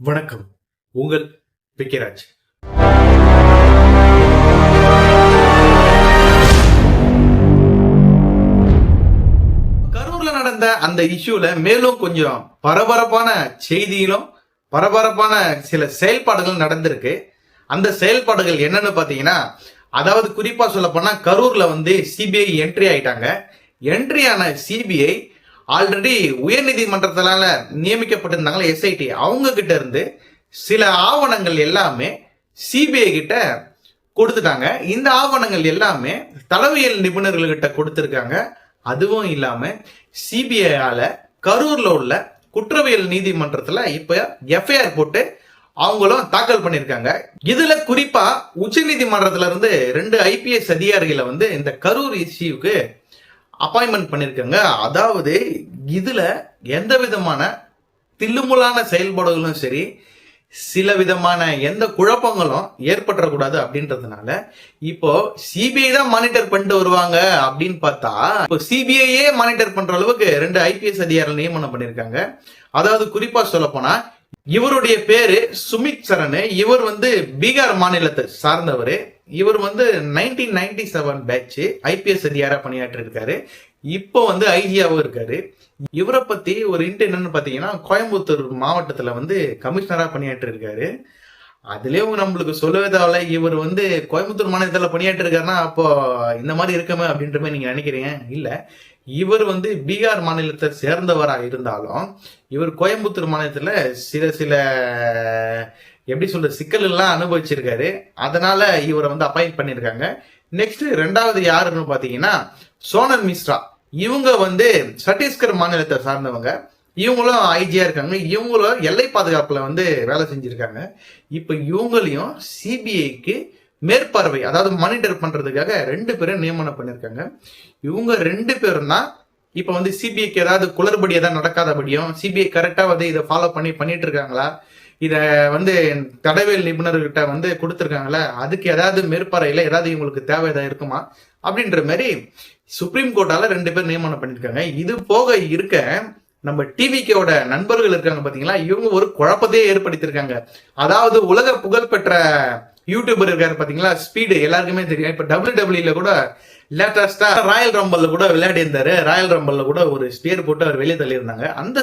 வணக்கம். உங்கள் விக்கிராஜ் கரூர்ல நடந்த அந்த இஷ்யூல மேலும் கொஞ்சம் பரபரப்பான செய்தியிலும் பரபரப்பான சில செயல்பாடுகள் நடந்திருக்கு. அந்த செயல்பாடுகள் என்னன்னு பாத்தீங்கன்னா அதாவது குறிப்பா சொல்ல போனா கரூர்ல வந்து சிபிஐ என்ட்ரி ஆயிட்டாங்க. என்ட்ரி ஆன சிபிஐ ஆல்ரெடி உயர்நீதிமன்றத்தினால நியமிக்கப்பட்டிருந்தாங்களே எஸ்ஐடி அவங்க கிட்ட இருந்து சில ஆவணங்கள் எல்லாமே சிபிஐ கிட்ட கொடுத்துட்டாங்க. இந்த ஆவணங்கள் எல்லாமே தலைவியல் நிபுணர்கள்கிட்ட கொடுத்துருக்காங்க. அதுவும் இல்லாம சிபிஐயால கரூர்ல உள்ள குற்றவியல் நீதிமன்றத்துல இப்ப எஃப்ஐஆர் போட்டு அவங்களும் தாக்கல் பண்ணிருக்காங்க. இதுல குறிப்பா உச்ச நீதிமன்றத்துல இருந்து ரெண்டு ஐபிஎஸ் அதிகாரிகளை வந்து இந்த கரூர் இஷ்யூக்கு அப்பாயின்மெண்ட் பண்ணியிருக்காங்க அதாவது இதில் எந்த விதமான தில்லுமுலான செயல்பாடுகளும் சரி சில விதமான எந்த குழப்பங்களும் ஏற்பட்டுறக்கூடாது அப்படின்றதுனால இப்போ சிபிஐ தான் மானிட்டர் பண்ணிட்டு வருவாங்க அப்படின்னு பார்த்தா இப்போ சிபிஐயே மானிட்டர் பண்ற அளவுக்கு ரெண்டு ஐபிஎஸ் அதிகாரிகள் நியமனம் பண்ணியிருக்காங்க அதாவது குறிப்பா சொல்ல போனா இவருடைய பேரு சுமித் சரண். இவர் வந்து பீகார் மாநிலத்தை சார்ந்தவர். இவர் வந்து nineteen ninety seven batch IPS அதிகாரா பணியாற்றி இருக்காரு இப்போ வந்து ஐஜியாவும் இருக்காரு. இவரை பத்தி ஒரு இன்ட் என்னன்னு பாத்தீங்கன்னா கோயம்புத்தூர் மாவட்டத்துல வந்து கமிஷனரா பணியாற்றி இருக்காரு அதுலயும் நம்மளுக்கு சொல்லவே தேவையில்ல. இவர் வந்து கோயம்புத்தூர் மாநிலத்தில் பணியாற்றி இருக்காருன்னா அப்போ இந்த மாதிரி இருக்கமே அப்படின்ற மாதிரி நீங்க நினைக்கிறீங்க? இல்ல. இவர் வந்து பீகார் மாநிலத்தை சேர்ந்தவராக இருந்தாலும் இவர் கோயம்புத்தூர் மாநிலத்துல சில சில எப்படி சொல்ற சிக்கல் எல்லாம் அனுபவிச்சிருக்காரு. அதனால இவரை வந்து அப்பாயிண்ட் பண்ணிருக்காங்க நெக்ஸ்ட் ரெண்டாவது யாருன்னு பாத்தீங்கன்னா சோனல் மிஸ்ரா. இவங்க வந்து சத்தீஸ்கர் மாநிலத்தை சார்ந்தவங்க. இவங்களும் ஐஜியா இருக்காங்க. இவங்களும் எல்லை பாதுகாப்புல வந்து வேலை செஞ்சிருக்காங்க. இப்ப இவங்களையும் சிபிஐக்கு மேற்பார்வை அதாவது மானிட்டர் பண்றதுக்காக ரெண்டு பேரும் நியமனம் பண்ணிருக்காங்க இவங்க ரெண்டு பேரும் தான் இப்ப வந்து சிபிஐக்கு ஏதாவது குளறுபடி ஏதாவது நடக்காதபடியும் சிபிஐ கரெக்டா வந்து இதை ஃபாலோ பண்ணி பண்ணிட்டு இருக்காங்களா? இதை வந்து தடவியல் நிபுணர்கிட்ட வந்து கொடுத்துருக்காங்கல்ல அதுக்கு ஏதாவது மேற்பார்வையில் ஏதாவது இவங்களுக்கு தேவை ஏதாவது இருக்குமா? அப்படின்ற மாதிரி சுப்ரீம் கோர்ட்டால ரெண்டு பேர் நியமனம் பண்ணியிருக்காங்க. இது போக இருக்க நம்ம டிவிக்கோட நண்பர்கள் இருக்காங்க பாத்தீங்களா? இவங்க ஒரு குழப்பத்தையே ஏற்படுத்தியிருக்காங்க. அதாவது உலக புகழ்பெற்ற யூடியூபர் இருக்காரு பாத்தீங்களா? ஸ்பீடு எல்லாருக்குமே தெரியும். இப்ப டபிள்யூ டபிள்யூல கூட லேட்டஸ்டா ராயல் ரம்பல்ல கூட விளையாடி இருந்தாரு ராயல் ரம்பல்ல கூட ஒரு ஸ்பியர் போட்டு அவர் வெளியே தள்ளியிருந்தாங்க. அந்த